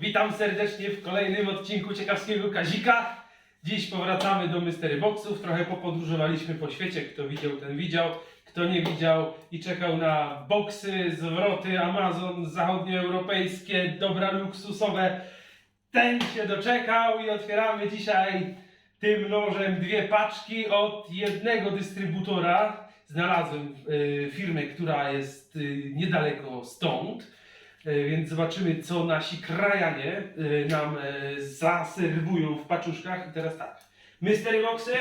Witam serdecznie w kolejnym odcinku Ciekawskiego Kazika. Dziś powracamy do Mystery Boxów. Trochę popodróżowaliśmy po świecie. Kto widział, ten widział. Kto nie widział i czekał na boksy, zwroty Amazon zachodnioeuropejskie, dobra luksusowe, ten się doczekał i otwieramy dzisiaj tym nożem dwie paczki od jednego dystrybutora. Znalazłem y, firmę, która jest y, niedaleko stąd. E, Więc zobaczymy, co nasi krajanie e, nam e, zaserwują w paczuszkach. I teraz tak. Mystery Boxy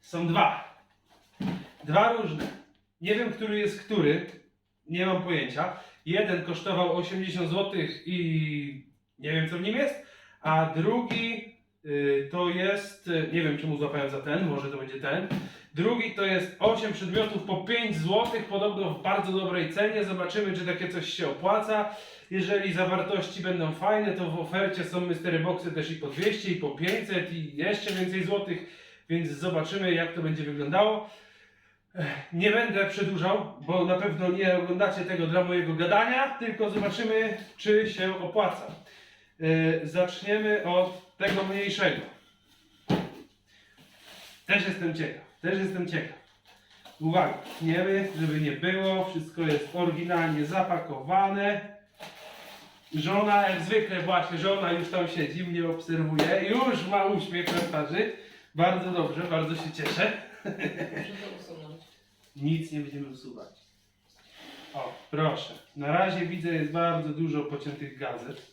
są dwa. Dwa różne. Nie wiem, który jest który. Nie mam pojęcia. Jeden kosztował 80 zł i nie wiem, co w nim jest. A drugi y, to jest. y, Nie wiem, czemu złapałem za ten. Może to będzie ten. Drugi to jest 8 przedmiotów po 5 zł, podobno w bardzo dobrej cenie. Zobaczymy, czy takie coś się opłaca. Jeżeli zawartości będą fajne, to w ofercie są mystery boxy też i po 200, i po 500, i jeszcze więcej złotych, więc zobaczymy, jak to będzie wyglądało. Nie będę przedłużał, bo na pewno nie oglądacie tego dla mojego gadania, tylko zobaczymy, czy się opłaca. Yy, Zaczniemy od tego mniejszego. Też jestem ciekaw, też jestem ciekaw. Uwaga, tniemy, żeby nie było, wszystko jest oryginalnie zapakowane. Żona, jak zwykle właśnie, żona już tam siedzi, mnie obserwuje, już ma uśmiech na twarzy. Bardzo dobrze, bardzo się cieszę. Nic nie będziemy usuwać. O, proszę. Na razie widzę, jest bardzo dużo pociętych gazet.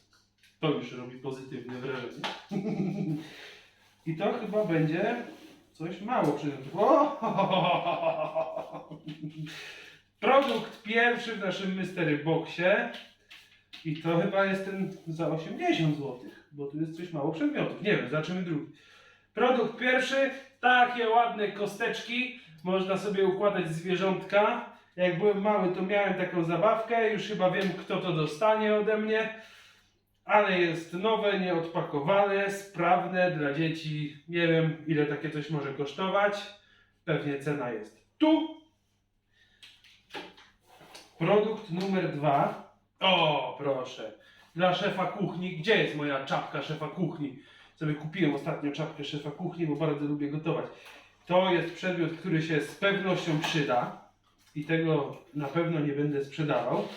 To już robi pozytywne wrażenie. I to chyba będzie coś mało. O! Produkt pierwszy w naszym Mystery Boxie. I to chyba jest ten za 80 zł, bo tu jest coś mało przedmiotów. Nie wiem, zobaczymy drugi. Produkt pierwszy, takie ładne kosteczki. Można sobie układać zwierzątka. Jak byłem mały, to miałem taką zabawkę. Już chyba wiem, kto to dostanie ode mnie. Ale jest nowe, nieodpakowane, sprawne dla dzieci. Nie wiem, ile takie coś może kosztować. Pewnie cena jest tu. Produkt numer dwa. O, proszę. Dla szefa kuchni. Gdzie jest moja czapka szefa kuchni? Sobie kupiłem ostatnio czapkę szefa kuchni, bo bardzo lubię gotować. To jest przedmiot, który się z pewnością przyda. I tego na pewno nie będę sprzedawał.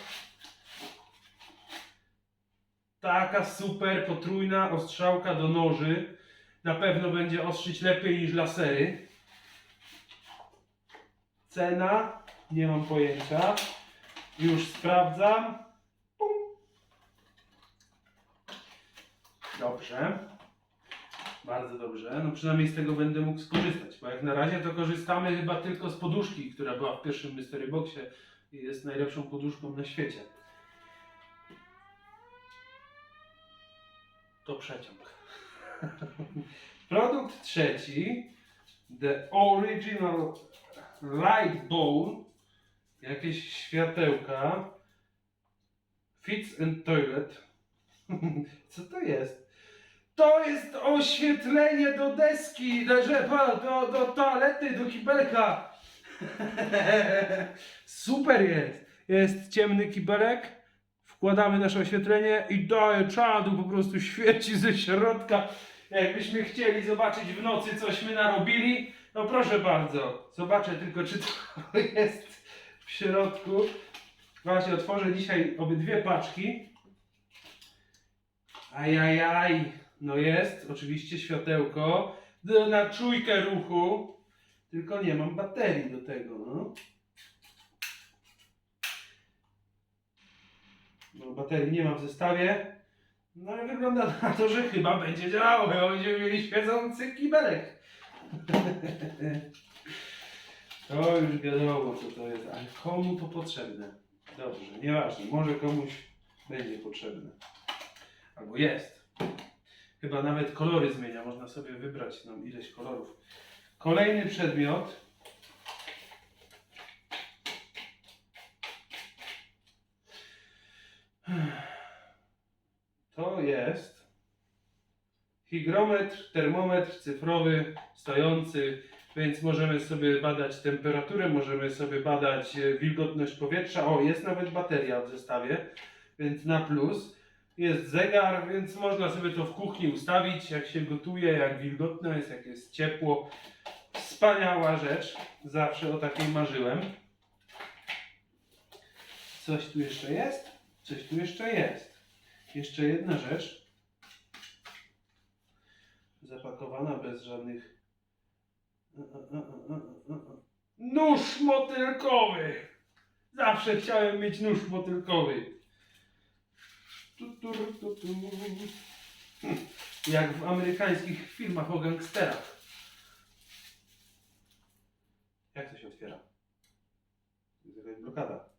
Taka super potrójna ostrzałka do noży. Na pewno będzie ostrzyć lepiej niż lasery. Cena? Nie mam pojęcia. Już sprawdzam. Pum. Dobrze. Bardzo dobrze. No przynajmniej z tego będę mógł skorzystać, bo jak na razie to korzystamy chyba tylko z poduszki, która była w pierwszym Mystery Boxie i jest najlepszą poduszką na świecie. To przeciąg. Produkt trzeci. The Original Light Bowl. Jakieś światełka. Fits and Toilet. Co to jest? To jest oświetlenie do deski, do, do, do toalety, do kibelka. Super jest. Jest ciemny kibelek. Wkładamy nasze oświetlenie i daje czadu, po prostu świeci ze środka. Jakbyśmy chcieli zobaczyć w nocy, cośmy narobili, no proszę bardzo. Zobaczę tylko, czy to jest w środku. Właśnie otworzę dzisiaj obydwie paczki. Ajajaj, no jest, oczywiście światełko na czujkę ruchu, tylko nie mam baterii do tego, no. No baterii nie mam w zestawie, no ale wygląda na to, że chyba będzie działało, chyba będziemy mieli świecący kibelek. To już wiadomo co to jest, ale komu to potrzebne? Dobrze, nieważne, może komuś będzie potrzebne. Albo jest. Chyba nawet kolory zmienia. Można sobie wybrać nam ileś kolorów. Kolejny przedmiot. To jest hygrometr, termometr cyfrowy stojący, więc możemy sobie badać temperaturę, możemy sobie badać e, wilgotność powietrza. O, jest nawet bateria w zestawie, więc na plus. Jest zegar, więc można sobie to w kuchni ustawić, jak się gotuje, jak wilgotno jest, jak jest ciepło. Wspaniała rzecz. Zawsze o takiej marzyłem. Coś tu jeszcze jest? Coś tu jeszcze jest. Jeszcze jedna rzecz. Zapakowana bez żadnych. Nóż motylkowy! Zawsze chciałem mieć nóż motylkowy. Jak w amerykańskich filmach o gangsterach. Jak to się otwiera? Blokada.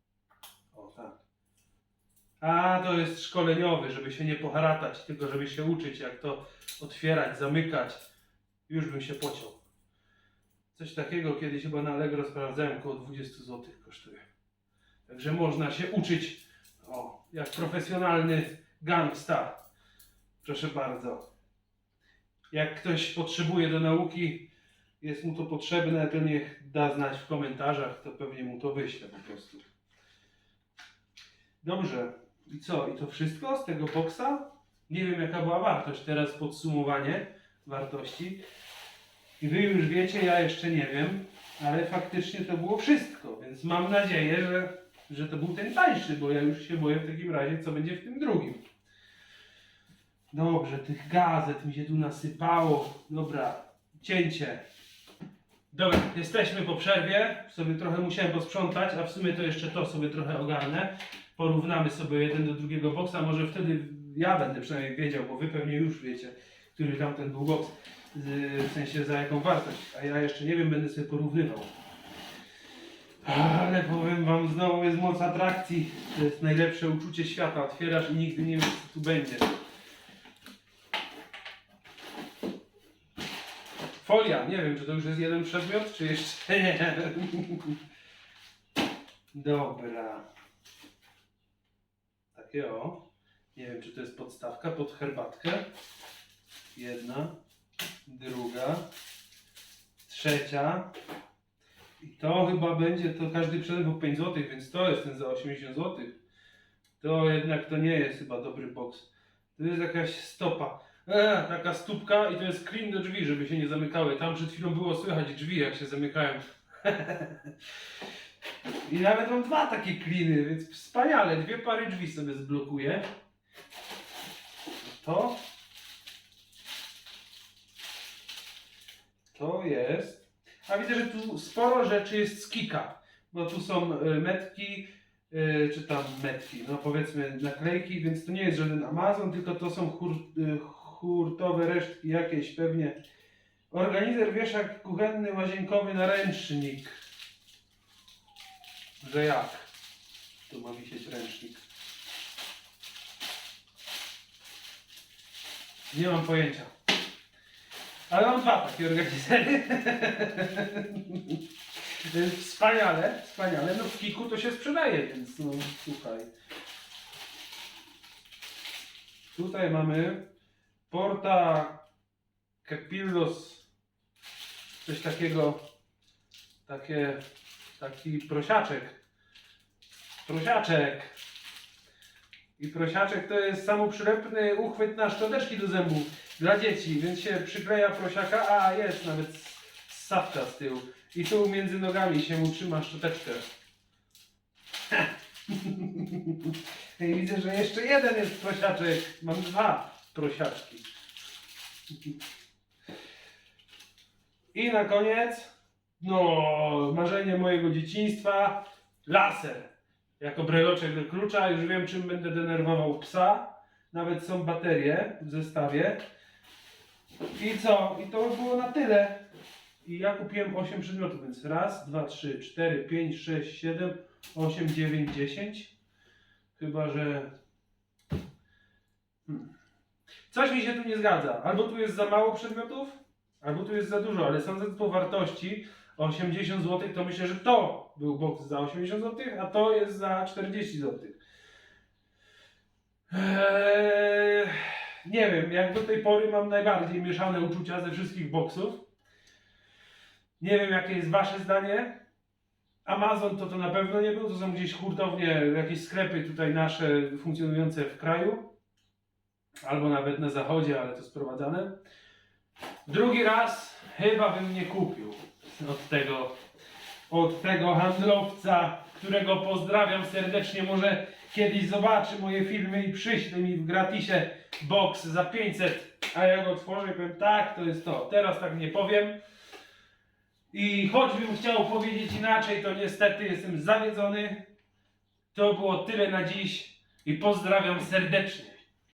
A, to jest szkoleniowy, żeby się nie poharatać, tylko żeby się uczyć, jak to otwierać, zamykać. Już bym się pociął. Coś takiego kiedyś chyba na Allegro sprawdzałem, około 20 zł kosztuje. Także można się uczyć, o, jak profesjonalny gangsta. Proszę bardzo. Jak ktoś potrzebuje do nauki, jest mu to potrzebne, to niech da znać w komentarzach, to pewnie mu to wyślę po prostu. Dobrze. I co? I to wszystko z tego boksa? Nie wiem jaka była wartość. Teraz podsumowanie wartości. I wy już wiecie, ja jeszcze nie wiem, ale faktycznie to było wszystko, więc mam nadzieję, że, że to był ten tańszy, bo ja już się boję w takim razie, co będzie w tym drugim. Dobrze, tych gazet mi się tu nasypało. Dobra, cięcie. Dobra, jesteśmy po przerwie. Sobie trochę musiałem posprzątać, a w sumie to jeszcze to sobie trochę ogarnę. Porównamy sobie jeden do drugiego boksa. Może wtedy ja będę przynajmniej wiedział, bo wy pewnie już wiecie, który tamten był boks. Z- W sensie za jaką wartość. A ja jeszcze nie wiem, będę sobie porównywał. Ale powiem wam, znowu jest moc atrakcji. To jest najlepsze uczucie świata. Otwierasz i nigdy nie wiesz, co tu będzie. Folia, nie wiem, czy to już jest jeden przedmiot, czy jeszcze nie. Dobra. Takie o. Nie wiem, czy to jest podstawka pod herbatkę. Jedna, druga, trzecia. I to chyba będzie, to każdy przedmiot był 5 zł, więc to jest ten za 80 zł. To jednak to nie jest chyba dobry box. To jest jakaś stopa. E, taka stópka i to jest klin do drzwi, żeby się nie zamykały. Tam przed chwilą było słychać drzwi, jak się zamykają. I nawet mam dwa takie kliny, więc wspaniale. Dwie pary drzwi sobie zblokuję. To. To jest. A widzę, że tu sporo rzeczy jest z Kika. Bo tu są y, metki, y, czy tam metki, no powiedzmy naklejki, więc to nie jest żaden Amazon, tylko to są hur, y, hurtowe resztki jakieś pewnie. Organizer, wieszak kuchenny, łazienkowy, naręcznik. Że jak? Tu ma wisieć ręcznik. Nie mam pojęcia. Ale mam dwa takie organizery. wspaniale, wspaniale. No w Kiku to się sprzedaje, więc no słuchaj. Tutaj mamy Porta Kepillos. Coś takiego. Takie, taki prosiaczek. Prosiaczek. I prosiaczek to jest samoprzylepny uchwyt na szczoteczki do zębów dla dzieci, więc się przykleja prosiaka, a jest nawet ssawka z tyłu. I tu między nogami się mu trzyma szczoteczkę. I widzę, że jeszcze jeden jest prosiaczek. Mam dwa prosiaczki. I na koniec, no, marzenie mojego dzieciństwa, laser. Jako breloczek do klucza, już wiem czym będę denerwował psa. Nawet są baterie w zestawie. I co? I to by było na tyle. I ja kupiłem 8 przedmiotów, więc raz, dwa, trzy, cztery, pięć, sześć, siedem, osiem, dziewięć, dziesięć. Chyba, że. Hmm. Coś mi się tu nie zgadza. Albo tu jest za mało przedmiotów, albo tu jest za dużo, ale sądząc po wartości 80 zł, to myślę, że to był box za 80 zł, a to jest za 40 zł. Eee, nie wiem, jak do tej pory mam najbardziej mieszane uczucia ze wszystkich boxów. Nie wiem, jakie jest Wasze zdanie. Amazon to to na pewno nie był, to są gdzieś hurtownie, jakieś sklepy tutaj nasze funkcjonujące w kraju. albo nawet na zachodzie, ale to sprowadzane. Drugi raz chyba bym nie kupił od tego, od tego handlowca, którego pozdrawiam serdecznie. Może kiedyś zobaczy moje filmy i przyśle mi w gratisie box za 500, a jak otworzę, powiem tak, to jest to. Teraz tak nie powiem. I choćbym chciał powiedzieć inaczej, to niestety jestem zawiedzony. To było tyle na dziś i pozdrawiam serdecznie.